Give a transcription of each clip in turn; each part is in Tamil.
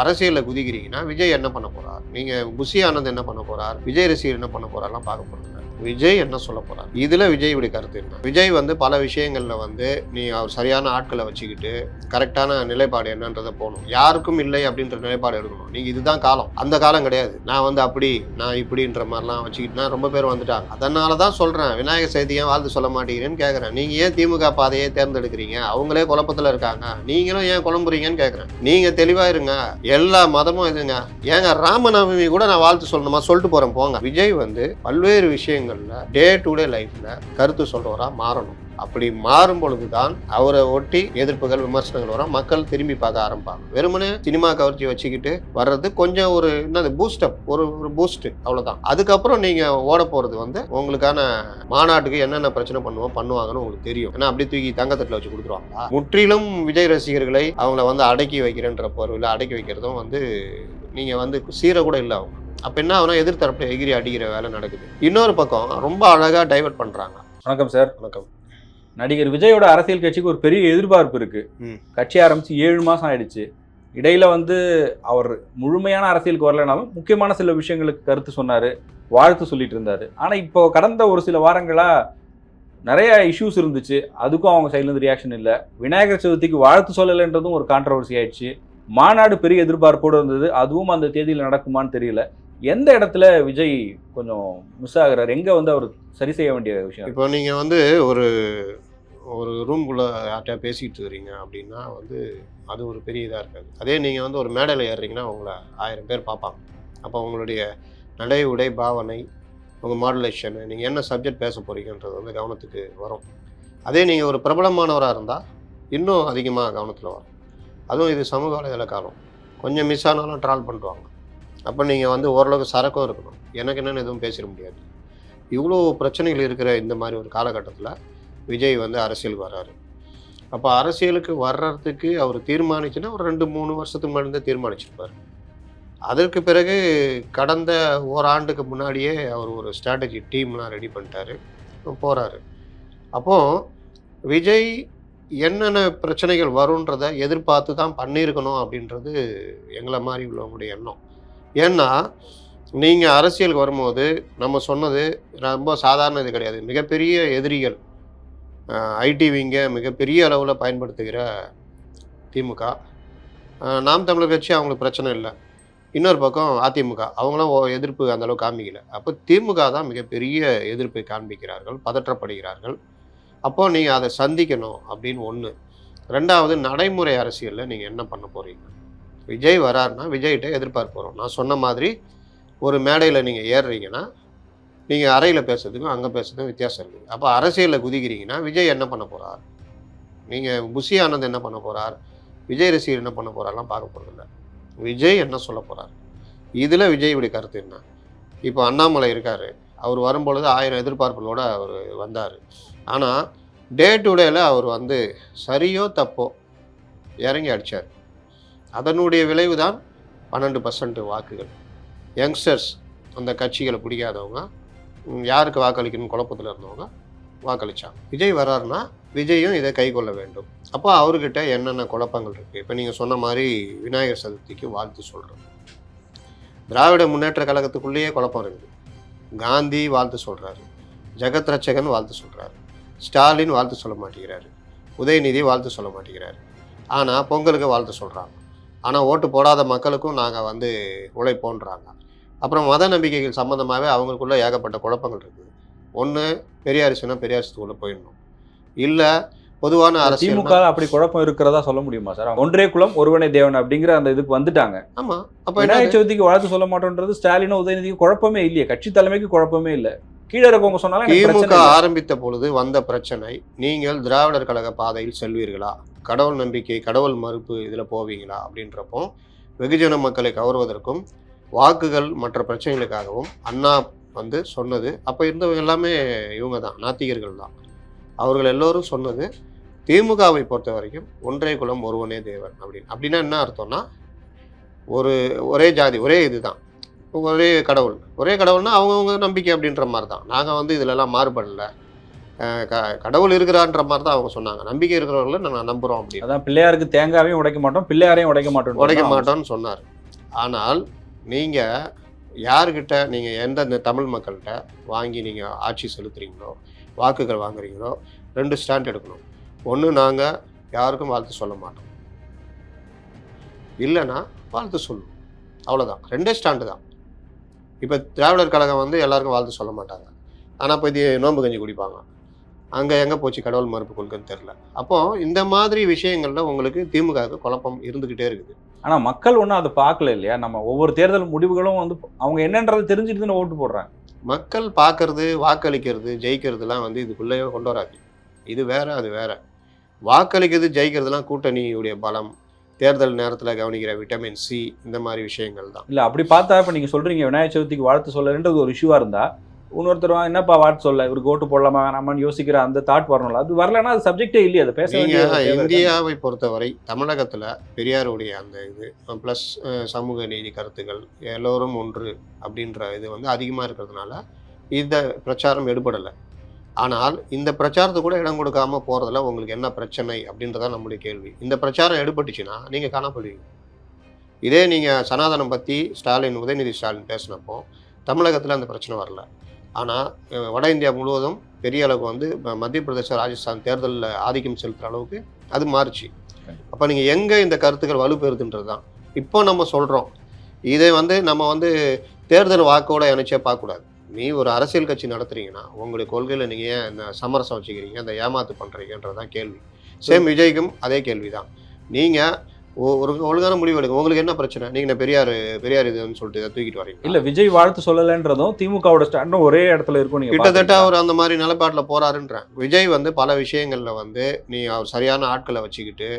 அரசியலில் குதிக்கிறீங்கன்னா விஜய் என்ன பண்ண போறார்? நீங்க புஷி ஆனந்த் என்ன பண்ண போறார்? விஜய் ரசிகர் என்ன பண்ண போறார்லாம் பார்க்க போறாங்க விஜய் என்ன சொல்ல போறாரு? இதுல விஜயுடைய கருத்து என்ன? விஜய் வந்து பல விஷயங்கள்ல வந்து நீ அவர் சரியான ஆட்களை வச்சுக்கிட்டு கரெக்டான நிலைப்பாடு என்னன்றதை போகணும். யாருக்கும் இல்லை அப்படின்ற நிலைப்பாடு எடுக்கணும். நீங்க இதுதான் காலம். அந்த காலம் கிடையாது. நான் வந்து அப்படி நான் இப்படின்ற மாதிரிலாம் வச்சுக்கிட்டுனா ரொம்ப பேர் வந்துட்டாங்க. அதனால தான் சொல்றேன் விநாயகர் சதுர்த்தி ஏன் வாழ்த்து சொல்ல மாட்டேங்கிறேன்னு கேட்குறேன் நீங்க ஏன் திமுக பாதையை தேர்ந்தெடுக்கிறீங்க? அவங்களே குழப்பத்துல இருக்காங்க. நீங்களும் ஏன் குழம்புறீங்கன்னு கேட்குறேன் நீங்க தெளிவா இருங்க. எல்லா மதமும் இதுங்க ஏங்க ராமநவமி கூட நான் வாழ்த்து சொல்லணுமா? சொல்லிட்டு போறேன். போங்க. விஜய் வந்து பல்வேறு விஷயங்கள் விஷயங்களில் டே டு டே லைஃப்ல கருத்து சொல்கிறவராக மாறணும். அப்படி மாறும் பொழுதுதான் அவரை ஒட்டி எதிர்ப்புகள் விமர்சனங்கள் வரும். மக்கள் திரும்பி பார்க்க ஆரம்பிப்பாங்க. வெறுமனே சினிமா கவர்ச்சி வச்சுக்கிட்டு வர்றது கொஞ்சம் ஒரு என்னது பூஸ்டப் ஒரு ஒரு பூஸ்ட் அவ்வளோதான் அதுக்கப்புறம் நீங்கள் ஓட போகிறது வந்து உங்களுக்கான மாநாட்டுக்கு என்னென்ன பிரச்சனை பண்ணுவோம் பண்ணுவாங்கன்னு உங்களுக்கு தெரியும். ஏன்னா அப்படி தூக்கி தங்கத்தட்டில் வச்சு கொடுத்துருவாங்களா? முற்றிலும் விஜய் ரசிகர்களை அவங்கள வந்து அடக்கி வைக்கிறேன்ற பொருளில் அடக்கி வைக்கிறதும் வந்து நீங்கள் வந்து சீர கூட இல்லை அவங்க. அப்ப என்ன ஆகுனா எதிர்த்தரப்புல எகிரி அடிக்கிற வேலை நடக்குது. இன்னொரு பக்கம் ரொம்ப அழகா டைவர்ட் பண்றாங்க. வணக்கம் சார். வணக்கம். நடிகர் விஜயோட அரசியல் கட்சிக்கு ஒரு பெரிய எதிர்பார்ப்பு இருக்கு. ம். கட்சி ஆரம்பிச்சு ஏழு மாசம் ஆயிடுச்சு. இடையில வந்து அவர் முழுமையான அரசியலுக்கு வரலனாலும் முக்கியமான சில விஷயங்களுக்கு கருத்து சொன்னாரு வாழ்த்து சொல்லிட்டு இருந்தாரு. ஆனா இப்போ கடந்த ஒரு சில வாரங்களா நிறைய இஷ்யூஸ் இருந்துச்சு. அதுக்கும் அவங்க சைட்ல இருந்து ரியாக்ஷன் இல்லை. விநாயகர் சதுர்த்திக்கு வாழ்த்து சொல்லலைன்றதும் ஒரு கான்ட்ரவர்சி ஆயிடுச்சு. மாநாடு பெரிய எதிர்பார்ப்போடு இருந்தது. அதுவும் அந்த தேதியில் நடக்குமான்னு தெரியல. எந்த இடத்துல விஜய் கொஞ்சம் மிஸ் ஆகிறார்? எங்கே வந்து அவர் சரி செய்ய வேண்டிய விஷயம்? இப்போ நீங்கள் வந்து ஒரு ஒரு ரூம்குள்ளே யார்கிட்டயா பேசிகிட்டு இருக்கிறீங்க அப்படின்னா வந்து அது ஒரு பெரிய இதாக இருக்காது. அதே நீங்கள் வந்து ஒரு மேடையில் ஏறுறீங்கன்னா உங்களை ஆயிரம் பேர் பார்ப்பாங்க. அப்போ உங்களுடைய நடை உடை பாவனை உங்கள் மாடுலேஷனு நீங்கள் என்ன சப்ஜெக்ட் பேச போகிறீங்கன்றது வந்து கவனத்துக்கு வரும். அதே நீங்கள் ஒரு பிரபலமானவராக இருந்தால் இன்னும் அதிகமாக கவனத்தில் வரும். அதுவும் இது சமூக வலைதள காலம் கொஞ்சம் மிஸ் ஆனாலும் ட்ரால் பண்ணுவாங்க அப்போ நீங்கள் வந்து ஓரளவுக்கு சரக்கும் இருக்கணும். எனக்கு என்னென்னு எதுவும் பேசிட முடியாது. இவ்வளோ பிரச்சனைகள் இருக்கிற இந்த மாதிரி ஒரு காலகட்டத்தில் விஜய் வந்து அரசியலுக்கு வர்றாரு அப்போ அரசியலுக்கு வர்றதுக்கு அவர் தீர்மானிச்சுன்னா ஒரு ரெண்டு மூணு வருஷத்துக்கு முன்னாடி தீர்மானிச்சிருப்பார். அதற்கு பிறகு கடந்த ஓராண்டுக்கு முன்னாடியே அவர் ஒரு ஸ்ட்ராட்டஜி டீம்லாம் ரெடி பண்ணிட்டாரு. போகிறாரு அப்போது விஜய் என்னென்ன பிரச்சனைகள் வரும்ன்றதை எதிர்பார்த்து தான் பண்ணியிருக்கணும் அப்படின்றது எங்களை மாதிரி உள்ளவங்களுடைய எண்ணம். ஏன்னா நீங்கள் அரசியலுக்கு வரும்போது நம்ம சொன்னது ரொம்ப சாதாரண இது கிடையாது. மிகப்பெரிய எதிரிகள் ஐடி விங்க மிகப்பெரிய அளவில் பயன்படுத்துகிற திமுக. நாம் தமிழர் கட்சி அவங்களுக்கு பிரச்சனை இல்லை. இன்னொரு பக்கம் அதிமுக அவங்களாம் ஓ- எதிர்ப்பு அந்த அளவுக்கு காமிக்கல. அப்போ திமுக தான் மிகப்பெரிய எதிர்ப்பை காண்பிக்கிறார்கள் பதற்றப்படுகிறார்கள். அப்போது நீங்கள் அதை சந்திக்கணும் அப்படின்னு ஒன்று ரெண்டாவது நடைமுறை அரசியலில் நீங்கள் என்ன பண்ண போகிறீங்க விஜய் வராருன்னா விஜய்கிட்ட எதிர்பார்ப்பு வரும் நான் சொன்ன மாதிரி ஒரு மேடையில் நீங்கள் ஏறுறீங்கன்னா நீங்கள் அறையில் பேசுறதுக்கும் அங்கே பேசுறதுக்கும் வித்தியாசம் இருக்குது அப்போ அரசியலில் குதிக்கிறீங்கன்னா விஜய் என்ன பண்ண போகிறார் நீங்கள் புஷி ஆனந்த் என்ன பண்ண போகிறார் விஜய் ரசிகர் என்ன பண்ண போகிறாரெலாம் பார்க்க போகிறதில்ல விஜய் என்ன சொல்ல போகிறார் இதில் விஜய்யுடைய கருத்து என்ன? இப்போ அண்ணாமலை இருக்கார். அவர் வரும்பொழுது ஆயிரம் எதிர்பார்ப்புகளோடு அவர் வந்தார். ஆனால் டே டு டேயில் அவர் வந்து சரியோ தப்போ இறங்கி அடித்தார் அதனுடைய விளைவு தான் பன்னெண்டு பர்சன்ட் வாக்குகள். யங்ஸ்டர்ஸ் அந்த கட்சிகளை பிடிக்காதவங்க யாருக்கு வாக்களிக்கணும் குழப்பத்தில் இருந்தவங்க வாக்களித்தாங்க விஜய் வர்றாருன்னா விஜயும் இதை கை கொள்ள வேண்டும். அப்போ அவர்கிட்ட என்னென்ன குழப்பங்கள் இருக்குது இப்போ நீங்கள் சொன்ன மாதிரி விநாயகர் சதுர்த்திக்கு வாழ்த்து சொல்கிறோம் திராவிட முன்னேற்ற கழகத்துக்குள்ளேயே குழப்பம் இருக்குது. காந்தி வாழ்த்து சொல்கிறாரு ஜெகத் ரட்சகன் வாழ்த்து சொல்கிறாரு ஸ்டாலின் வாழ்த்து சொல்ல மாட்டேங்கிறாரு. உதயநிதி வாழ்த்து சொல்ல மாட்டேங்கிறாரு. ஆனால் பொங்கலுக்கு வாழ்த்து சொல்கிறாங்க ஆனால் ஓட்டு போடாத மக்களுக்கும் நாங்கள் வந்து உழைப்போன்றாங்க. அப்புறம் மத நம்பிக்கைகள் சம்மந்தமாகவே அவங்களுக்குள்ள ஏகப்பட்ட குழப்பங்கள் இருக்குது ஒன்று பெரியாரிசுனா பெரியாரிசத்துக்குள்ளே போயிடணும். இல்லை பொதுவான அரசியல் திமுக அப்படி குழப்பம் இருக்கிறதா சொல்ல முடியுமா சார்? ஒன்றே குலம் ஒருவனே தேவன் அப்படிங்கிற அந்த இதுக்கு வந்துட்டாங்க. ஆமாம் அப்போ விநாயகர் சதுர்த்திக்கு வாழ்த்து சொல்ல மாட்டோன்றது ஸ்டாலினும் உதயநிதிக்கு குழப்பமே இல்லையே. கட்சி தலைமைக்கு குழப்பமே இல்லை. கீழே இருக்கவங்க சொன்னாலும் திமுக. ஆரம்பித்த பொழுது வந்த பிரச்சனை நீங்கள் திராவிடர் கழக பாதையில் செல்வீர்களா? கடவுள் நம்பிக்கை கடவுள் மறுப்பு இதில் போவீங்களா? அப்படின்றப்போ வெகுஜன மக்களை கவர்வதற்கும் வாக்குகள் மற்ற பிரச்சனைகளுக்காகவும் அண்ணா வந்து சொன்னது. அப்போ இருந்தவங்க எல்லாமே இவங்க தான் நாத்திகர்கள் தான். அவர்கள் எல்லோரும் சொன்னது திமுகவை பொறுத்த வரைக்கும் ஒன்றே குலம் ஒருவனே தேவன் அப்படின்னு. அப்படின்னா என்ன அர்த்தம்னா ஒரு ஒரே ஜாதி ஒரே இதுதான். ஒரே கடவுள். ஒரே கடவுள்னா அவங்கவுங்க நம்பிக்கை அப்படின்ற மாதிரி தான் நாங்கள் வந்து இதிலெல்லாம் மாறுபடல. க- கடவுள் இருக்கிறான்ற மாதிரி தான் அவங்க சொன்னாங்க. நம்பிக்கை இருக்கிறவர்களை நாங்கள் நம்புகிறோம் அப்படின்னு. அதான் பிள்ளையாருக்கு தேங்காவையும் உடைக்க மாட்டோம். பிள்ளையாரையும் உடைக்க மாட்டோம் உடைக்க மாட்டோம்னு சொன்னார். ஆனால் நீங்கள் யாருக்கிட்ட நீங்கள் எந்தெந்த தமிழ் மக்கள்கிட்ட வாங்கி நீங்கள் ஆட்சி செலுத்துறீங்களோ வாக்குகள் வாங்குறீங்களோ ரெண்டு ஸ்டாண்ட் எடுக்கணும். ஒன்று நாங்கள் யாருக்கும் வாழ்த்து சொல்ல மாட்டோம். இல்லைன்னா வாழ்த்து சொல்லணும் அவ்வளோதான் ரெண்டே ஸ்டாண்டு தான். இப்போ திராவிடர் கழகம் வந்து எல்லாருக்கும் வாழ்த்து சொல்ல மாட்டாங்க. ஆனால் போய் நோன்பு கஞ்சி குடிப்பாங்க. அங்கே எங்கே போச்சு கடவுள் மறுப்பு கொள்கைன்னு தெரில அப்போ இந்த மாதிரி விஷயங்கள்ல உங்களுக்கு திமுகவுக்கு குழப்பம் இருந்துக்கிட்டே இருக்குது. ஆனா மக்கள் ஒன்றும் அதை பார்க்கல இல்லையா? நம்ம ஒவ்வொரு தேர்தல் முடிவுகளும் வந்து அவங்க என்னன்றதை தெரிஞ்சுட்டு ஓட்டு போடுறாங்க. மக்கள் பார்க்கறது வாக்களிக்கிறது ஜெயிக்கிறதுலாம் வந்து இதுக்குள்ளேயே கொண்டு வராது. இது வேற அது வேற. வாக்களிக்கிறது ஜெயிக்கிறதுலாம் கூட்டணியுடைய பலம். தேர்தல் நேரத்தில் கவனிக்கிற விட்டமின் சி இந்த மாதிரி விஷயங்கள் தான். இல்ல அப்படி பார்த்தா இப்ப நீங்க சொல்றீங்க விநாயகர் சதுர்த்திக்கு வாழ்த்து சொல்லன்றது ஒரு இஷ்யூவா இருந்தா இன்னொருத்தர் என்னப்பா வாழ்த்து சொல்ல? இவருக்கு ஓட்டு போடலாமா? வேணாமான்னு யோசிக்கிற அந்த தாட் வரணும்ல. அது வரலன்னா அது சப்ஜெக்டே இல்லையே அதை பேச நீங்கள். இந்தியாவை பொறுத்தவரை தமிழகத்தில் பெரியாருடைய அந்த இது ப்ளஸ் சமூக நீதி கருத்துக்கள் எல்லோரும் ஒன்று அப்படின்ற இது வந்து அதிகமாக இருக்கிறதுனால இந்த பிரச்சாரம் எடுபடலை. ஆனால் இந்த பிரச்சாரத்தை கூட இடம் கொடுக்காம போகிறதுல உங்களுக்கு என்ன பிரச்சனை அப்படின்றதான் நம்முடைய கேள்வி. இந்த பிரச்சாரம் எடுபட்டுச்சுன்னா நீங்கள் காணப்படுவீங்க. இதே நீங்கள் சனாதனம் பற்றி ஸ்டாலின் உதயநிதி ஸ்டாலின் பேசினப்போ தமிழகத்தில் அந்த பிரச்சனை வரல. ஆனால் வட இந்தியா முழுவதும் பெரிய அளவுக்கு வந்து மத்திய பிரதேச ராஜஸ்தான் தேர்தலில் ஆதிக்கம் செலுத்துகிற அளவுக்கு அது மாறுச்சு. அப்போ நீங்கள் எங்கே இந்த கருத்துக்கள் வலுப்பெறுதுன்றது தான். இப்போ நம்ம சொல்கிறோம் இதை வந்து நம்ம வந்து தேர்தல் வாக்கோட இணைச்சே பார்க்கக்கூடாது. நீ ஒரு அரசியல் கட்சி நடத்துறீங்கன்னா உங்களுடைய கொள்கையில் நீங்கள் ஏன் இந்த சமரசம் வச்சுக்கிறீங்க? அந்த ஏமாத்து பண்ணுறீங்கன்றது தான் கேள்வி. சேம் விஜய்க்கும் அதே கேள்வி தான் நீங்கள் ஒரு ஒழுங்கான முடிவு எடுங்க. உங்களுக்கு என்ன பிரச்சனை? நீங்கள் பெரியார் பெரியார் இதுன்னு சொல்லிட்டு தூக்கிட்டு வரீங்க இல்ல விஜய் வாழ்த்து சொல்லலைன்றதும் திமுகவோட ஸ்டாண்டும் ஒரே இடத்துல இருக்கும் நீங்க கிட்டத்தட்ட? அவர் அந்த மாதிரி நிலைப்பாட்டில் போறாருன்றேன். விஜய் வந்து பல விஷயங்கள்ல வந்து நீ அவர் சரியான ஆட்களை வச்சுக்கிட்டு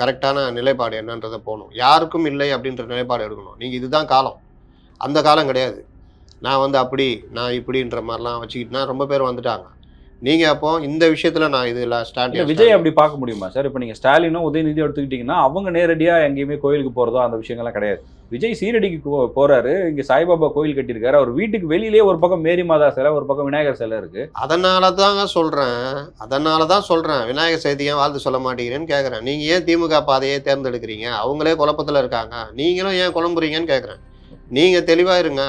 கரெக்டான நிலைப்பாடு என்னன்றதை போகணும். யாருக்கும் இல்லை அப்படின்ற நிலைப்பாடு எடுக்கணும். நீங்க இதுதான் காலம். அந்த காலம் கிடையாது. நான் வந்து அப்படி நான் இப்படின்ற மாதிரிலாம் வச்சுக்கிட்டுனா ரொம்ப பேர் வந்துட்டாங்க. நீங்க அப்போ இந்த விஷயத்துல நான் இதுல ஸ்டாண்ட் விஜய் அப்படி பார்க்க முடியுமா? சார் இப்போ நீங்க ஸ்டாலினும் உதயநிதி எடுத்துக்கிட்டீங்கன்னா அவங்க நேரடியா எங்கேயுமே கோயிலுக்கு போறதோ அந்த விஷயங்கள்லாம் கிடையாது. விஜய் சீரடிக்கு போறாரு. இங்க சாய்பாபா கோயில் கட்டியிருக்காரு. அவர் வீட்டுக்கு வெளியிலேயே ஒரு பக்கம் மேரி மாதா சிலை ஒரு பக்கம் விநாயகர் சிலை இருக்கு. அதனால தாங்க சொல்கிறேன் அதனால தான் சொல்கிறேன் விநாயகர் சதுர்த்தி ஏன் வாழ்த்து சொல்ல மாட்டேங்கிறேன்னு கேட்குறேன் நீங்கள் ஏன் திமுக பாதையே தேர்ந்தெடுக்கிறீங்க? அவங்களே குழப்பத்தில் இருக்காங்க. நீங்களும் ஏன் குழம்புறீங்கன்னு கேட்குறேன் நீங்கள் தெளிவாக இருங்க.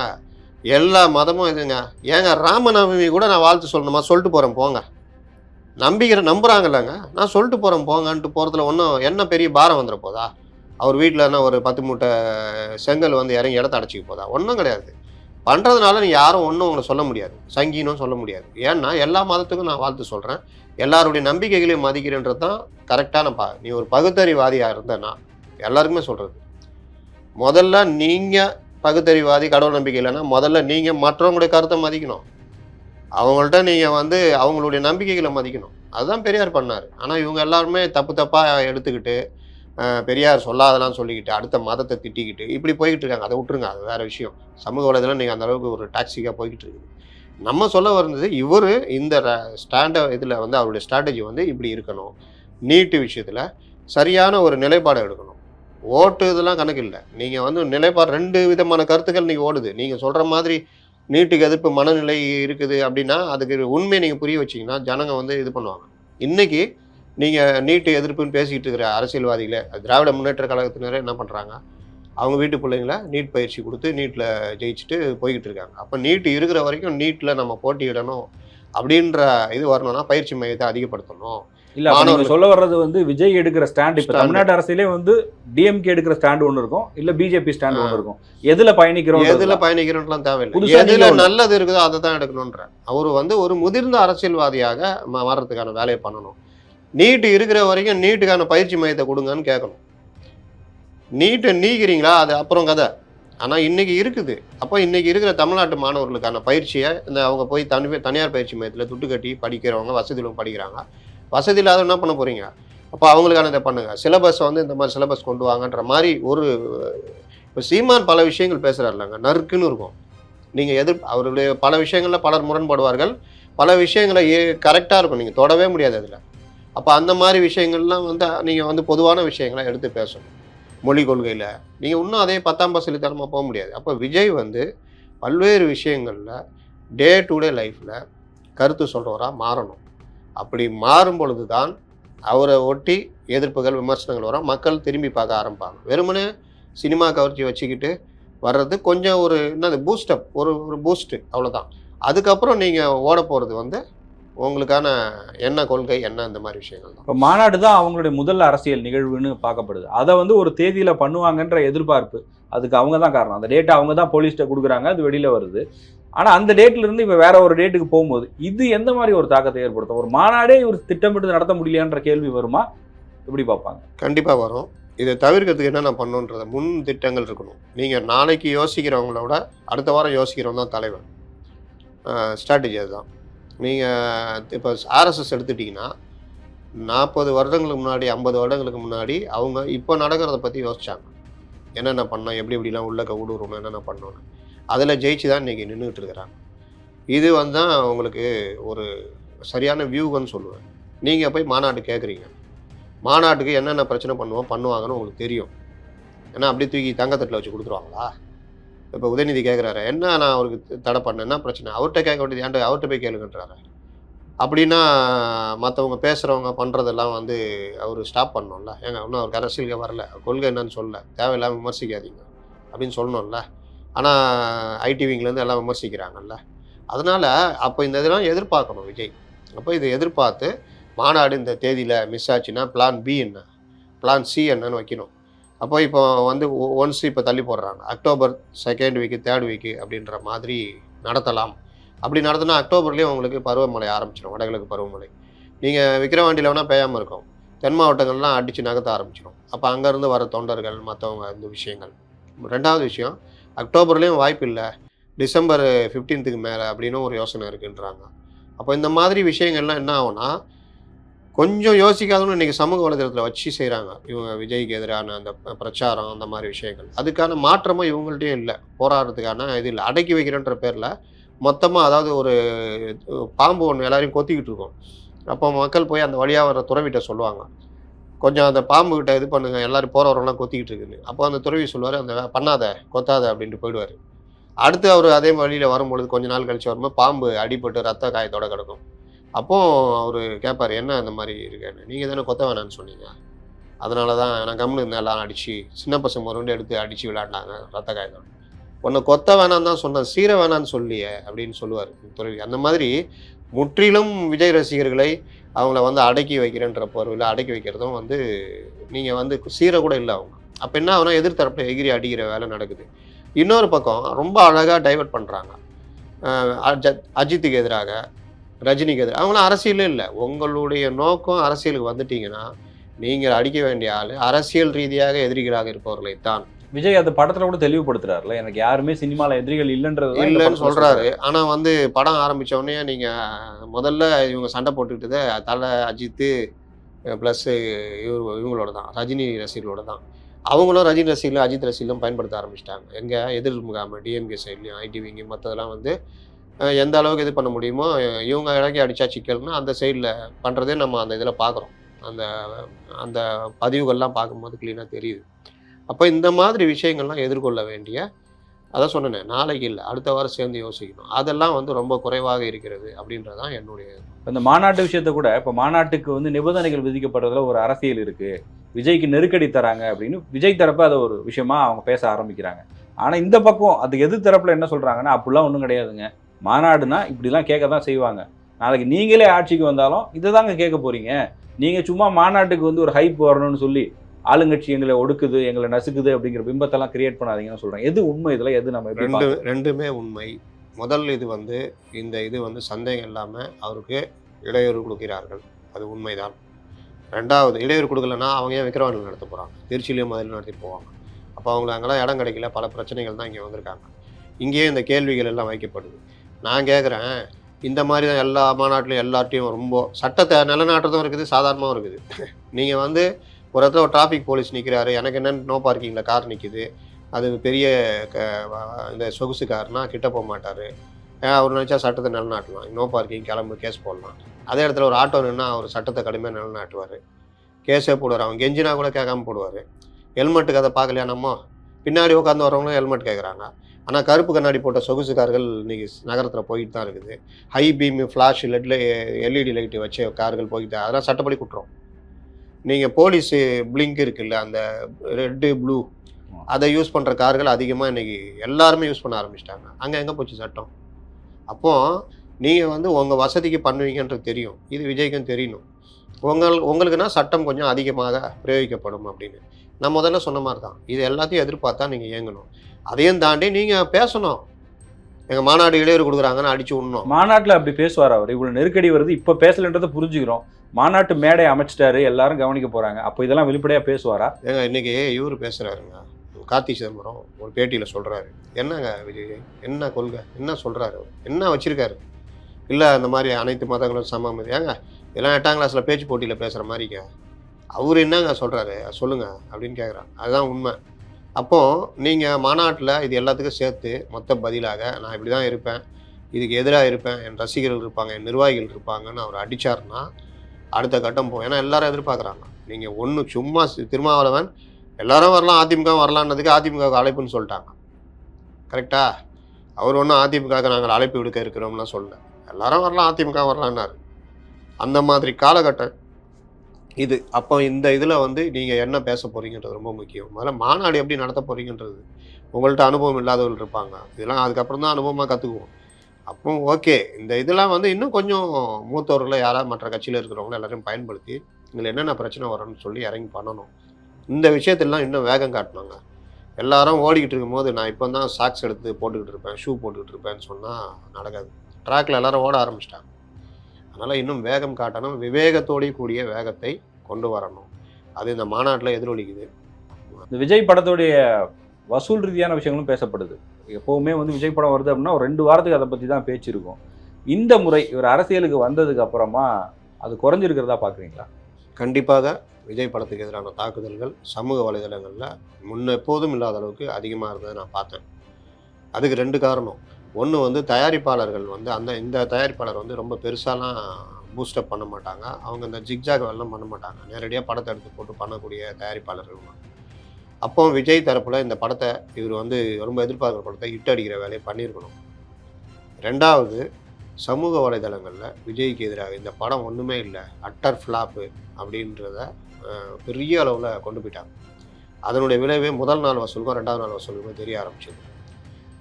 எல்லா மதமும் இதுங்க ஏங்க ராமநவமி கூட நான் வாழ்த்து சொல்லணுமா? சொல்லிட்டு போகிறேன் போங்க. நம்பிக்கிற நம்புகிறாங்கல்லங்க நான் சொல்லிட்டு போகிறேன் போங்கன்ட்டு போகிறதுல ஒன்றும் என்ன பெரிய பாரம் வந்துட போதா? அவர் வீட்டில் என்ன ஒரு பத்து மூட்டை செங்கல் வந்து இறங்கி இடத்த அடைச்சிக்க போதா? ஒன்றும் கிடையாது. பண்ணுறதுனால நீ யாரும் ஒன்றும் உங்களை சொல்ல முடியாது. சங்கீனும் சொல்ல முடியாது. ஏன்னா எல்லா மதத்துக்கும் நான் வாழ்த்து சொல்கிறேன் எல்லாருடைய நம்பிக்கைகளையும் மதிக்கிறேன்றது தான் கரெக்டான பா நீ ஒரு பகுத்தறிவாதியாக இருந்தேன்னா எல்லாருக்குமே சொல்கிறது முதல்ல நீங்கள் பகுத்தறிவாதி கடவுள் நம்பிக்கை இல்லைன்னா முதல்ல நீங்கள் மற்றவங்களுடைய கருத்தை மதிக்கணும். அவங்கள்ட்ட நீங்கள் வந்து அவங்களுடைய நம்பிக்கைகளை மதிக்கணும். அதுதான் பெரியார் பண்ணார். ஆனால் இவங்க எல்லாருமே தப்பு தப்பாக எடுத்துக்கிட்டு பெரியார் சொல்லாதெல்லாம் சொல்லிக்கிட்டு அடுத்த மதத்தை திட்டிக்கிட்டு இப்படி போய்கிட்டு இருக்காங்க. அதை விட்டுருங்க. அது வேறு விஷயம். சமூக வலைதளம் நீங்கள் அந்தளவுக்கு ஒரு டாக்ஸிக்காக போய்கிட்டு இருக்குது. நம்ம சொல்ல வந்தது இவர் இந்த ஸ்டாண்ட இதில் வந்து அவருடைய ஸ்ட்ராட்டஜி வந்து இப்படி இருக்கணும். நீட்டு விஷயத்தில் சரியான ஒரு நிலைப்பாடு எடுக்கணும். ஓட்டு இதெல்லாம் கணக்கு இல்லை. நீங்கள் வந்து நிலைப்பாடு ரெண்டு விதமான கருத்துக்கள் நீங்கள் ஓடுது. நீங்கள் சொல்கிற மாதிரி நீட்டுக்கு எதிர்ப்பு மனநிலை இருக்குது அப்படின்னா அதுக்கு உண்மையை நீங்கள் புரிய வச்சீங்கன்னா ஜனங்க வந்து இது பண்ணுவாங்க. இன்றைக்கி நீங்கள் நீட்டு எதிர்ப்புன்னு பேசிக்கிட்டு இருக்கிற அரசியல்வாதிகளே திராவிட முன்னேற்ற கழகத்தினரே என்ன பண்ணுறாங்க அவங்க வீட்டு பிள்ளைங்கள நீட் பயிற்சி கொடுத்து நீட்டில் ஜெயிச்சுட்டு போய்கிட்டு இருக்காங்க. அப்போ நீட்டு இருக்கிற வரைக்கும் நீட்டில் நம்ம போட்டியிடணும் அப்படின்ற இது வரணும்னா பயிற்சி மையத்தை அதிகப்படுத்தணும். இல்ல நீங்க. சொல்ல வர்றது வந்து விஜய் எடுக்கிற ஸ்டாண்ட் இப்ப. தமிழ்நாட்டு அரசியலே வந்து டிஎம்கே எடுக்கிற ஸ்டாண்ட் ஒன்று இருக்கும் இல்ல பிஜேபி ஸ்டாண்ட். ஒன்று இருக்கும். எதுல பயணிக்கிறோம் எதுல பயணிக்கிறோம்லாம் தேவையில்லை. எதுல. நல்லது இருக்குதோ அதை தான் எடுக்கணுன்ற. அவர் வந்து ஒரு முதிர்ந்த அரசியல்வாதியாக ம- மாறதுக்கான வேலையை பண்ணணும். நீட்டு இருக்கிற வரைக்கும் நீட்டுக்கான பயிற்சி மையத்தை கொடுங்கன்னு கேட்கணும். நீட்டை நீக்கிறீங்களா? அது அப்புறம் கதை. ஆனால் இன்னைக்கு இருக்குது. அப்போ இன்னைக்கு இருக்கிற தமிழ்நாட்டு மாணவர்களுக்கான பயிற்சியை இந்த அவங்க போய் தனி தனியார் பயிற்சி மையத்தில் துட்டு கட்டி படிக்கிறவங்க வசதியிலும் படிக்கிறாங்க. வசதி இல்லாத என்ன பண்ண போறீங்க? அப்போ அவங்களுக்கான இதை பண்ணுங்க. சிலபஸ் வந்து இந்த மாதிரி சிலபஸ் கொண்டு வாங்கன்ற மாதிரி ஒரு இப்போ சீமான் பல விஷயங்கள் பேசுகிறாருலங்க நறுக்குன்னு இருக்கும். நீங்கள் எதிர் அவருடைய பல விஷயங்களில் பலர் முரண்படுவார்கள். பல விஷயங்களை ஏ கரெக்டாக இருக்கும். நீங்கள் தொடவே முடியாது அதில். அப்போ அந்த மாதிரி விஷயங்கள்லாம் வந்து நீங்கள் வந்து பொதுவான விஷயங்களை எடுத்து பேசணும். மொழி கொள்கையில். நீங்கள் இன்னும் அதே பத்தாம் பசலித்தனமாக போக முடியாது. அப்போ விஜய் வந்து பல்வேறு விஷயங்களில் டே டு டே லைஃப்பில் கருத்து சொல்கிறவராக மாறணும். அப்படி மாறும் பொழுது தான் அவரை ஒட்டி எதிர்ப்புகள் விமர்சனங்கள் வரும். மக்கள் திரும்பி பார்க்க ஆரம்பிப்பாங்க. வெறுமனே சினிமா கவர்ச்சி வச்சுக்கிட்டு வர்றது கொஞ்சம் ஒரு என்னது பூஸ்டப் ஒரு ஒரு பூஸ்ட்டு அவ்வளோதான் அதுக்கப்புறம் நீங்கள் ஓட போகிறது வந்து உங்களுக்கான என்ன கொள்கை என்ன இந்த மாதிரி விஷயங்கள் தான். இப்போ மாநாடு தான் அவங்களுடைய முதல் அரசியல் நிகழ்வுன்னு பார்க்கப்படுது. அதை வந்து ஒரு தேதியில் பண்ணுவாங்கன்ற எதிர்பார்ப்பு. அதுக்கு அவங்க தான் காரணம். அந்த டேட்டா அவங்க தான் போலீஸ்கிட்ட கொடுக்குறாங்க. அது வெளியில் வருது. ஆனால் அந்த டேட்லேருந்து இப்போ வேற ஒரு டேட்டுக்கு போகும்போது இது எந்த மாதிரி ஒரு தாக்கத்தை ஏற்படுத்தும்? ஒரு மாநாடே இவர் திட்டமிட்டு நடத்த முடியலையான்ற கேள்வி வருமா? எப்படி பார்ப்பாங்க? கண்டிப்பாக வரும். இதை தவிர்க்கிறதுக்கு என்னென்ன பண்ணணுன்றத முன் திட்டங்கள் இருக்கணும். நீங்கள் நாளைக்கு யோசிக்கிறவங்கள விட அடுத்த வாரம் யோசிக்கிறவங்க தான் தலைவர். ஸ்ட்ராட்டஜி அதுதான். நீங்கள் இப்போ ஆர்எஸ்எஸ் எடுத்துட்டிங்கன்னா நாற்பது வருடங்களுக்கு முன்னாடி ஐம்பது வருடங்களுக்கு முன்னாடி அவங்க இப்போ நடக்கிறத பற்றி யோசிச்சாங்க. என்னென்ன பண்ணோம் எப்படி எப்படிலாம் உள்ளக்க ஊடுருவணும்? என்னென்ன பண்ணோன்னு அதில் ஜெயிச்சு தான் இன்றைக்கி நின்றுட்டு இருக்கிறாங்க இது வந்து தான் உங்களுக்கு ஒரு சரியான வியூகன்னு சொல்லுவேன். நீங்கள் போய் மாநாடு கேட்குறீங்க மாநாட்டுக்கு என்னென்ன பிரச்சனை பண்ணுவோம் பண்ணுவாங்கன்னு உங்களுக்கு தெரியும். ஏன்னா அப்படியே தூக்கி தங்கத்தட்டில் வச்சு கொடுத்துருவாங்களா? இப்போ உதயநிதி கேட்குறாரு என்ன நான் அவருக்கு தடை பண்ணேன்? என்ன பிரச்சனை? அவர்கிட்ட கேட்க வேண்டியது ஏன்ட்டு அவர்கிட்ட போய் கேளுங்கன்றாரு. அப்படின்னா மற்றவங்க பேசுகிறவங்க பண்ணுறதெல்லாம் வந்து அவர் ஸ்டாப் பண்ணணும்ல. ஏங்க இன்னும் அவருக்கு அரசியலுக்கு வரல. கொள்கை என்னன்னு சொல்லலை. தேவையில்லாமல் விமர்சிக்காதீங்க. அப்படின்னு சொல்லணும்ல. ஆனால் ஐடி விங்லேருந்து எல்லாம் விமர்சிக்கிறாங்கல்ல. அதனால் அப்போ இந்த இதெல்லாம் எதிர்பார்க்கணும் விஜய். அப்போ இதை எதிர்பார்த்து மாநாடு இந்த தேதியில் மிஸ் ஆச்சுன்னா பிளான் பி என்ன? பிளான் சி என்னன்னு வைக்கணும். அப்போ இப்போ வந்து ஒன்ஸ் இப்போ தள்ளி போடுறாங்க. October second week third week அப்படின்ற மாதிரி நடத்தலாம். அப்படி நடத்தினா அக்டோபர்லேயும் உங்களுக்கு பருவமழை ஆரம்பிச்சிடும் வடகிழக்கு பருவமழை. நீங்கள் விக்கிரவாண்டியில் வேணால் பெய்யாமல் இருக்கும். தென் மாவட்டங்கள்லாம் அடித்து நகர்த்த ஆரம்பிச்சிடும் அப்போ அங்கேருந்து வர தொண்டர்கள் மற்றவங்க இந்த விஷயங்கள். ரெண்டாவது விஷயம் அக்டோபர்லேயும் வாய்ப்பு இல்லை. டிசம்பர் ஃபிஃப்டீன்த்துக்கு மேலே அப்படின்னு ஒரு யோசனை இருக்குன்றாங்க. அப்போ இந்த மாதிரி விஷயங்கள்லாம் என்ன ஆகும்னா கொஞ்சம் யோசிக்காதவங்க இன்றைக்கி சமூக வலைதளத்தில் வச்சு செய்கிறாங்க இவங்க விஜய்க்கு எதிரான அந்த பிரச்சாரம் அந்த மாதிரி விஷயங்கள். அதுக்கான மாற்றமும் இவங்கள்ட்டையும் இல்லை. போராடுறதுக்கான இது இல்லை. அடக்கி வைக்கிறன்ற பேரில் மொத்தமாக அதாவது ஒரு பாம்பு ஒன்று எல்லாரையும் கொத்திக்கிட்டு இருக்கோம். அப்போ மக்கள் போய் அந்த வழியாக வர துறவிட்ட சொல்லுவாங்க. கொஞ்சம் அந்த பாம்பு கிட்ட இது பண்ணுங்க எல்லாரும் போகிறவரெல்லாம் கொத்திக்கிட்டு இருக்குன்னு அப்போ அந்த துறவி சொல்லுவார் அந்த பண்ணாத கொத்தாத அப்படின்ட்டு போயிடுவார். அடுத்து அவர் அதே வழியில் வரும்பொழுது கொஞ்ச நாள் கழிச்சு வரும்போது பாம்பு அடிபட்டு ரத்த காயத்தோட கிடக்கும். அப்போ அவர் கேட்பார் என்ன அந்த மாதிரி இருக்கேன்னு? நீங்கள் தானே கொத்த வேணான்னு சொன்னீங்க. அதனால தான் நான் கம்முன்னு இருந்தேன் எல்லாம் அடித்து சின்ன பசங்க மறுபடியும் எடுத்து அடித்து விளையாண்டாங்க ரத்த காயத்தோட. உன்னை கொத்த வேணான்னு தான் சொன்னேன் சீர வேணான்னு சொல்லியே அப்படின்னு சொல்லுவார் துறவி. அந்த மாதிரி முற்றிலும் விஜய் ரசிகர்களை அவங்கள வந்து அடக்கி வைக்கிறேன்ற பொருளில் அடக்கி வைக்கிறதும் வந்து நீங்கள் வந்து சீர கூட இல்லை அவங்க. அப்போ என்ன ஆகுனா எதிர்த்தரப்பில் எகிரி அடிக்கிற வேலை நடக்குது. இன்னொரு பக்கம் ரொம்ப அழகாக டைவர்ட் பண்ணுறாங்க அஜித்துக்கு எதிராக ரஜினிக்கு எதிராக அவங்களாம் அரசியலே இல்லை. உங்களுடைய நோக்கம் அரசியலுக்கு வந்துட்டீங்கன்னா நீங்கள் அடிக்க வேண்டிய ஆள் அரசியல் ரீதியாக எதிரிகளாக இருப்பவர்களை தான் விஜய் அந்த படத்துல கூட தெளிவுபடுத்துறாருல. எனக்கு யாருமே சினிமால எதிரிகள் இல்லைன்றது இல்லைன்னு சொல்றாரு. ஆனா வந்து படம் ஆரம்பிச்ச உடனே நீங்க முதல்ல இவங்க சண்டை போட்டுக்கிட்டது தலை அஜித்து ப்ளஸ் இவர் இவங்களோட தான். ரஜினி ரசிகர்களோட தான். அவங்களும் ரஜினி ரசிகர்களும் அஜித் ரசிகர்களும் பயன்படுத்த ஆரம்பிச்சிட்டாங்க. எங்க? எதிர் முகாம டிஎம்கே சைட்லையும் ஐடிவிங்க மற்றதெல்லாம் வந்து எந்த அளவுக்கு இது பண்ண முடியுமோ இவங்க இறக்கி அடிச்சா சிக்கல்னா அந்த சைடில் பண்ணுறதே நம்ம அந்த இதில் பார்க்குறோம் அந்த அந்த பதிவுகள்லாம் பார்க்கும்போது க்ளீனாக தெரியுது. அப்போ இந்த மாதிரி விஷயங்கள்லாம் எதிர்கொள்ள வேண்டிய அதான் சொன்னேன் நாளைக்கு இல்லை அடுத்த வாரம் சேர்ந்து யோசிக்கணும். அதெல்லாம் வந்து ரொம்ப குறைவாக இருக்கிறது அப்படின்றது தான் என்னுடைய இந்த மாநாட்டு விஷயத்த கூட இப்போ மாநாட்டுக்கு வந்து நிபந்தனைகள் விதிக்கப்படுறதுல ஒரு அரசியல் இருக்குது விஜய்க்கு நெருக்கடி தராங்க அப்படின்னு விஜய் தரப்பு அதை ஒரு விஷயமா அவங்க பேச ஆரம்பிக்கிறாங்க. ஆனால் இந்த பக்கம் அது எது தரப்பில் என்ன சொல்கிறாங்கன்னா அப்படிலாம் ஒன்றும் கிடையாதுங்க. மாநாடுனா இப்படிலாம் கேட்க தான் செய்வாங்க. நாளைக்கு நீங்களே ஆட்சிக்கு வந்தாலும் இதை தாங்க கேட்க போகிறீங்க நீங்கள் சும்மா மாநாட்டுக்கு வந்து ஒரு ஹைப் வரணும்னு சொல்லி ஆளுங்கட்சி எங்களை ஒடுக்குது எங்களை நசுக்குது அப்படிங்கிற பிம்பத்தெல்லாம் கிரியேட் பண்ணாதீங்கன்னு சொல்றாங்க எது உண்மை இதுல எது நம்ம ரெண்டு? ரெண்டுமே உண்மை. முதல் இது வந்து இந்த இது வந்து சந்தேகம் இல்லாமல் அவருக்கு இடையூறு கொடுக்கிறார்கள். அது உண்மைதான். ரெண்டாவது இடையூறு கொடுக்கலன்னா அவங்க ஏன் விக்கிரவாண்டியில் நடத்த போகிறாங்க திருச்சியிலையும் மதுரையில் நடத்திட்டு போவாங்க. அப்போ அவங்களுக்கு அங்கெல்லாம் இடம் கிடைக்கல பல பிரச்சனைகள் தான் இங்கே வந்திருக்காங்க. இங்கேயே இந்த கேள்விகள் எல்லாம் வைக்கப்படுது. நான் கேட்குறேன் இந்த மாதிரி தான் எல்லா மாநாட்டிலையும் எல்லார்ட்டையும் ரொம்ப சட்டத்தை நிலநாட்டுறதும் இருக்குது சாதாரணமாகவும் இருக்குது. நீங்கள் வந்து ஒரு இடத்துல ஒரு டிராஃபிக் போலீஸ் நிற்கிறாரு எனக்கு என்ன நோ பார்க்கிங்கில் கார் நிற்கிது அது பெரிய க வ- இந்த சொகுசு கார்னா கிட்ட போக மாட்டார். அவர் நினச்சா சட்டத்தை நிலநாட்டலாம் நோ பார்க்கிங் கிளம்பு கேஸ் போடலாம். அதே இடத்துல ஒரு ஆட்டோ நின்னா அவர் சட்டத்தை கடுமையாக நிலநாட்டுவார். கேஸே போடுவார். அவன் கெஞ்சினா கூட கேட்காம போடுவார். ஹெல்மெட்டுக்கு அதை பார்க்கலையா நம்ம? பின்னாடி உட்காந்து வரவங்களும் ஹெல்மெட் கேட்குறாங்க. ஆனால் கருப்பு கண்ணாடி போட்ட சொகுசு கார்கள் இன்னைக்கு நகரத்தில் போயிட்டு தான் இருக்குது. ஹை பீம் ஃப்ளாஷ் லெட்ல எல்இடி லைட்டு வச்ச கார்கள் போயிட்டு அதெல்லாம் சட்டப்படி குற்றம். நீங்கள் போலீஸு பிளிங்க் இருக்குல்ல அந்த ரெட்டு ப்ளூ அதை யூஸ் பண்ணுற கார்கள் அதிகமாக இன்னைக்கு எல்லாருமே யூஸ் பண்ண ஆரம்பிச்சிட்டாங்க. அங்கே எங்கே போச்சு சட்டம்? அப்போ நீங்கள் வந்து உங்கள் வசதிக்கு பண்ணுவீங்கன்றது தெரியும். இது விஜய்க்கும் தெரியணும். உங்கள் உங்களுக்குன்னா சட்டம் கொஞ்சம் அதிகமாக பிரயோகிக்கப்படும் அப்படின்னு. நான் முதல்ல சொன்ன மாதிரி தான் இது எல்லாத்தையும் எதிர்பார்த்தா நீங்கள் இயங்கணும். அதையும் தாண்டி நீங்கள் பேசணும். எங்கள் மாநாடு இடையூறு கொடுக்குறாங்கன்னு அடிச்சு விடணும் மாநாட்டில் அப்படி பேசுவார் அவர். இவ்வளவு நெருக்கடி வருது. இப்போ பேசலன்றதை புரிஞ்சுக்கிறோம். மாநாட்டு மேடை அமைச்சிட்டாரு. எல்லாரும் கவனிக்க போறாங்க. அப்போ இதெல்லாம் வெளிப்படையா பேசுவாரா? ஏங்க இன்னைக்கு இவர் பேசுகிறாருங்க கார்த்தி சிதம்பரம் ஒரு பேட்டியில் சொல்கிறாரு என்னங்க விஜய்? என்ன கொள்கை? என்ன சொல்கிறாரு என்ன வச்சிருக்காரு? இல்லை அந்த மாதிரி அனைத்து மதங்களும் சமம் ஏங்க இதெல்லாம் எட்டாம் கிளாஸில் பேச்சு போட்டியில் பேசுகிற மாதிரிங்க. அவர் என்னங்க சொல்கிறாரு சொல்லுங்கள் அப்படின்னு கேட்குறாங்க அதுதான் உண்மை. அப்போது நீங்கள் மாநாட்டில் இது எல்லாத்துக்கும் சேர்த்து மொத்த பதிலாக நான் இப்படி தான் இருப்பேன் இதுக்கு எதிராக இருப்பேன் என் ரசிகர்கள் இருப்பாங்க என் நிர்வாகிகள் இருப்பாங்கன்னு அவர் அடித்தார்னா அடுத்த கட்டம் போ ஏன்னா எல்லாரும் எதிர்பார்க்குறாங்க. நீங்கள் ஒன்று சும்மா திருமாவளவன் எல்லாரும் வரலாம் அதிமுக வரலான்னதுக்கு அதிமுக அழைப்புன்னு சொல்லிட்டாங்க. கரெக்டா? அவர் ஒன்றும் அதிமுக நாங்கள் அழைப்பு விடுக்க இருக்கிறோம்லாம் சொல்லலை. எல்லாரும் வரலாம் அதிமுக வரலான்னாரு அந்த மாதிரி காலகட்டம் இது அப்போ இந்த இதில் வந்து நீங்கள் என்ன பேச போகிறீங்கன்றது ரொம்ப முக்கியம். முதல்ல மாநாடு எப்படி நடத்த போகிறீங்கன்றது உங்கள்கிட்ட அனுபவம் இல்லாதவர்கள் இருப்பாங்க. இதெல்லாம் அதுக்கப்புறம் தான் அனுபவமாக கற்றுக்குவோம் அப்போ ஓகே இந்த இதெல்லாம் வந்து இன்னும் கொஞ்சம் மூத்தவர்களை யாராவது மற்ற கட்சியில் இருக்கிறவங்கள எல்லாரையும் பயன்படுத்தி இதில் என்னென்ன பிரச்சனை வரும்னு சொல்லி இறங்கி பண்ணணும். இந்த விஷயத்தெல்லாம் இன்னும் வேகம் காட்டினாங்க. எல்லாரும் ஓடிக்கிட்டு இருக்கும்போது நான் இப்போ தான் சாக்ஸ் எடுத்து போட்டுக்கிட்டு இருப்பேன் ஷூ போட்டுக்கிட்டு இருப்பேன்னு சொன்னால் நடக்காது. ட்ராக்ல எல்லாரும் ஓட ஆரம்பிச்சிட்டாங்க. அதனால் இன்னும் வேகம் காட்டணும் விவேகத்தோடு கூடிய வேகத்தை கொண்டு வரணும். அது இந்த மாநாட்டில் எதிரொலிக்குது. இந்த விஜய் படத்துடைய வசூல் ரீதியான விஷயங்களும் பேசப்படுது. எப்பவுமே வந்து விஜய் படம் வருது அப்படின்னா ஒரு ரெண்டு வாரத்துக்கு அதை பற்றி தான் பேச்சு இருக்கும். இந்த முறை இவர் அரசியலுக்கு வந்ததுக்கு அப்புறமா அது குறைஞ்சிருக்கிறதா பார்க்குறீங்களா கண்டிப்பாக விஜய் படத்துக்கு எதிரான தாக்குதல்கள் சமூக வலைதளங்களில் முன்ன எப்போதும் இல்லாத அளவுக்கு அதிகமாக இருந்ததை நான் பார்த்தேன். அதுக்கு ரெண்டு காரணம். ஒன்று வந்து தயாரிப்பாளர்கள் வந்து அந்த இந்த தயாரிப்பாளர் வந்து ரொம்ப பெருசாலாம் பூஸ்டப் பண்ண மாட்டாங்க. அவங்க இந்த ஜிக்ஜாக் வேலைலாம் பண்ண மாட்டாங்க. நேரடியாக படத்தை எடுத்து போட்டு பண்ணக்கூடிய தயாரிப்பாளர்கள் அப்போ விஜய் தரப்பில் இந்த படத்தை இவர் வந்து ரொம்ப எதிர்பார்க்குற படத்தை ஹிட் அடிக்கிற வேலையை பண்ணியிருக்கணும். ரெண்டாவது சமூக வலைதளங்களில் விஜய்க்கு எதிராக இந்த படம் ஒன்றுமே இல்லை அட்டர் ஃப்ளாப்பு அப்படின்றத பெரிய அளவில் கொண்டு போயிட்டாங்க. அதனுடைய விளைவே முதல் நாள் வசூலுக்கும் ரெண்டாவது நாள் வசூலுக்கும் தெரிய ஆரம்பிச்சது.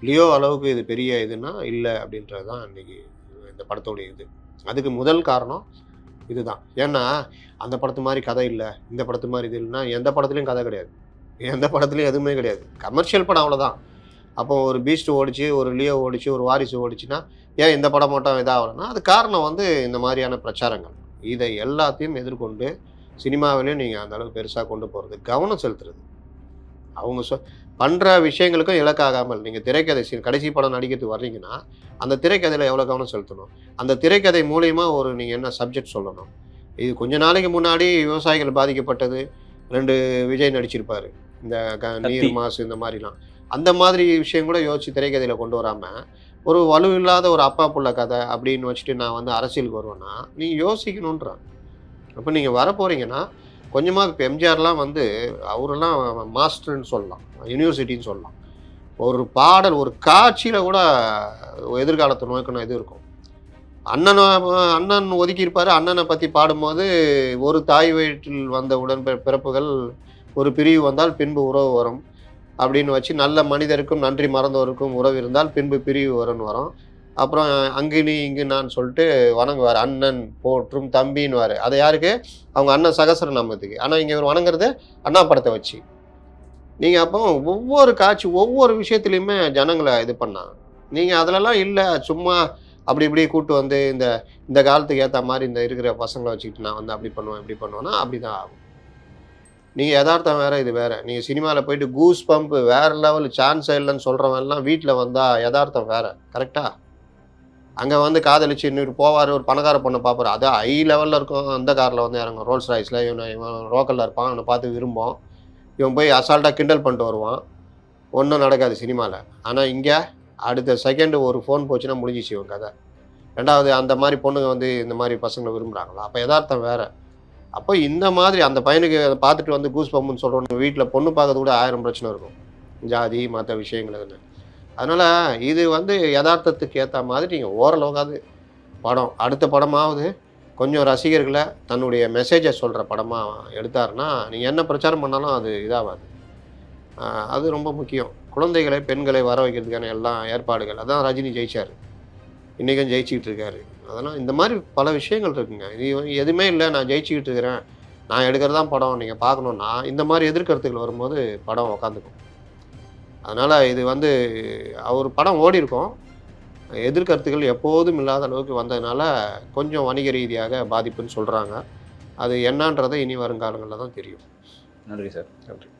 லியோ அளவுக்கு இது பெரிய இதுனா இல்லை அப்படின்றது தான் இன்றைக்கி இந்த படத்தோடைய இது. அதுக்கு முதல் காரணம் இதுதான். ஏன்னா அந்த படத்து மாதிரி கதை இல்லை இந்த படத்து மாதிரி இது இல்லைன்னா எந்த படத்துலையும் கதை கிடையாது. எந்த படத்துலையும் எதுவுமே கிடையாது. கமர்ஷியல் படம் அவ்வளோதான் அப்போ ஒரு பீஸ்ட் ஓடிச்சு ஒரு லியோ ஓடிச்சு ஒரு வாரிசு ஓடிச்சுன்னா ஏன் இந்த படம் மட்டும் இதாகலைன்னா அது காரணம் வந்து இந்த மாதிரியான பிரச்சாரங்கள். இதை எல்லாத்தையும் எதிர்கொண்டு சினிமாவிலையும் நீங்கள் அந்தளவுக்கு பெருசாக கொண்டு போகிறது கவனம் செலுத்துறது. அவங்க சொ பண்ணுற விஷயங்களுக்கும் இலக்காகாமல் நீங்கள் திரைக்கதை கடைசி படம் நடிக்கிறதுக்கு வர்றீங்கன்னா அந்த திரைக்கதையில் எவ்வளோ கவனம் செலுத்தணும்? அந்த திரைக்கதை மூலயமா ஒரு நீங்கள் என்ன சப்ஜெக்ட் சொல்லணும்? இது கொஞ்ச நாளைக்கு முன்னாடி விவசாயிகள் பாதிக்கப்பட்டது ரெண்டு விஜய் நடிச்சிருப்பாரு. இந்த க நீர். மாசு இந்த மாதிரிலாம். அந்த மாதிரி விஷயம் கூட யோசிச்சு திரைக்கதையில் கொண்டு வராமல் ஒரு வலுவில்லாத ஒரு அப்பா புள்ள கதை அப்படின்னு வச்சுட்டு நான் வந்து அரசியலுக்கு வருவேன்னா நீங்கள் யோசிக்கணுன்றான் அப்போ நீங்கள் வர போகிறீங்கன்னா கொஞ்சமாக இப்போ எம்ஜிஆர்லாம் வந்து அவரெல்லாம் மாஸ்டர்னு சொல்லலாம் யூனிவர்சிட்டின்னு சொல்லலாம். ஒரு பாடல் ஒரு காட்சியில் கூட எதிர்காலத்தை நோக்கணும் இது இருக்கும். அண்ணனை அண்ணன் ஒதுக்கியிருப்பார் அண்ணனை பற்றி பாடும்போது ஒரு தாய் வயிற்றில் வந்த உடன்பிற பிறப்புகள் ஒரு பிரிவு வந்தால் பின்பு உறவு வரும். அப்படின்னு வச்சு நல்ல மனிதருக்கும் நன்றி மறந்தவருக்கும் உறவு இருந்தால் பின்பு பிரிவு வரும்னு வரும். அப்புறம் அங்கு நீ இங்கு நான் சொல்லிட்டு வணங்குவார். அண்ணன் போற்றும் தம்பின்னுவார். அதை யாருக்கு? அவங்க அண்ணன் சகசர நாமத்துக்கு ஆனால் இங்கே இவர் வணங்குறது அண்ணா படத்தை வச்சு. நீங்கள் அப்போ ஒவ்வொரு காட்சி ஒவ்வொரு விஷயத்துலையுமே ஜனங்களை இது பண்ணாங்க நீங்கள் அதிலலாம் இல்லை சும்மா அப்படி இப்படி கூட்டு வந்து இந்த இந்த காலத்துக்கு ஏற்ற மாதிரி இந்த இருக்கிற பசங்களை வச்சுக்கிட்டு நான் வந்து அப்படி பண்ணுவேன் இப்படி பண்ணுவேன்னா அப்படி தான் ஆகும். நீங்கள் யதார்த்தம் வேறு இது வேறு. நீங்கள் சினிமாவில் போயிட்டு கூஸ் பம்ப் வேறு லெவல் சான்ஸ் இல்லைன்னு சொல்கிறவன்லாம் வீட்டில் வந்தால் யதார்த்தம் வேறு. கரெக்டாக அங்கே வந்து காதலிச்சு இன்னொரு போவார் ஒரு பணக்கார பொண்ணை பார்ப்பாரு அது ஹை லெவலில் இருக்கும். அந்த காரில் வந்து இறங்கும். ரோல்ஸ் ராய்ஸில் இவன் இவன் ரோக்கலில் இருப்பான். அவனை பார்த்து விரும்பும். இவன் போய் அசால்ட்டாக கிண்டல் பண்ணிட்டு வருவான். ஒன்றும் நடக்காது சினிமாவில் ஆனால் இங்கே அடுத்த செகண்டு ஒரு ஃபோன் போச்சுன்னா முடிஞ்சிச்சு இவன் கதை. ரெண்டாவது அந்த மாதிரி பொண்ணுங்க வந்து இந்த மாதிரி பசங்களை விரும்புகிறாங்களா அப்போ யதார்த்தம் வேறு. அப்போ இந்த மாதிரி அந்த பையனுக்கு அதை பார்த்துட்டு வந்து கூஸ் பம்புன்னு சொல்கிறோம் வீட்டில் பொண்ணு பார்க்கறது கூட ஆயிரம் பிரச்சனை இருக்கும். ஜாதி மற்ற விஷயங்கள் அதனால் இது வந்து யதார்த்தத்துக்கு ஏற்ற மாதிரி நீங்கள் ஓரளவுக்காவது படம் அடுத்த படமாவது கொஞ்சம் ரசிகர்களை தன்னுடைய மெசேஜை சொல்கிற படமாக எடுத்தாருன்னா நீங்கள் என்ன பிரச்சாரம் பண்ணாலும் அது இதாகாது அது ரொம்ப முக்கியம். குழந்தைகளை பெண்களை வர வைக்கிறதுக்கான எல்லா ஏற்பாடுகள். அதான் ரஜினி ஜெயிச்சார். இன்றைக்கும் ஜெயிச்சிக்கிட்டு இருக்காரு. அதெல்லாம் இந்த மாதிரி பல விஷயங்கள் இருக்குங்க. இது எதுவுமே இல்லை நான் ஜெயிச்சுக்கிட்டு இருக்கிறேன். நான் எடுக்கிறதான் படம். நீங்கள் பார்க்கணுன்னா இந்த மாதிரி எதிர்கருத்துக்கள் வரும்போது படம் உக்காந்துக்கும். அதனால் இது வந்து அவர் படம் ஓடி இருக்கும் எதிர்கருத்துக்கள் எப்போதும் இல்லாத அளவுக்கு வந்ததுனால கொஞ்சம் வணிக ரீதியாக பாதிப்புன்னு சொல்கிறாங்க அது என்னன்றதை இனி வருங்காலங்களில் தான் தெரியும். நன்றி சார். நன்றி.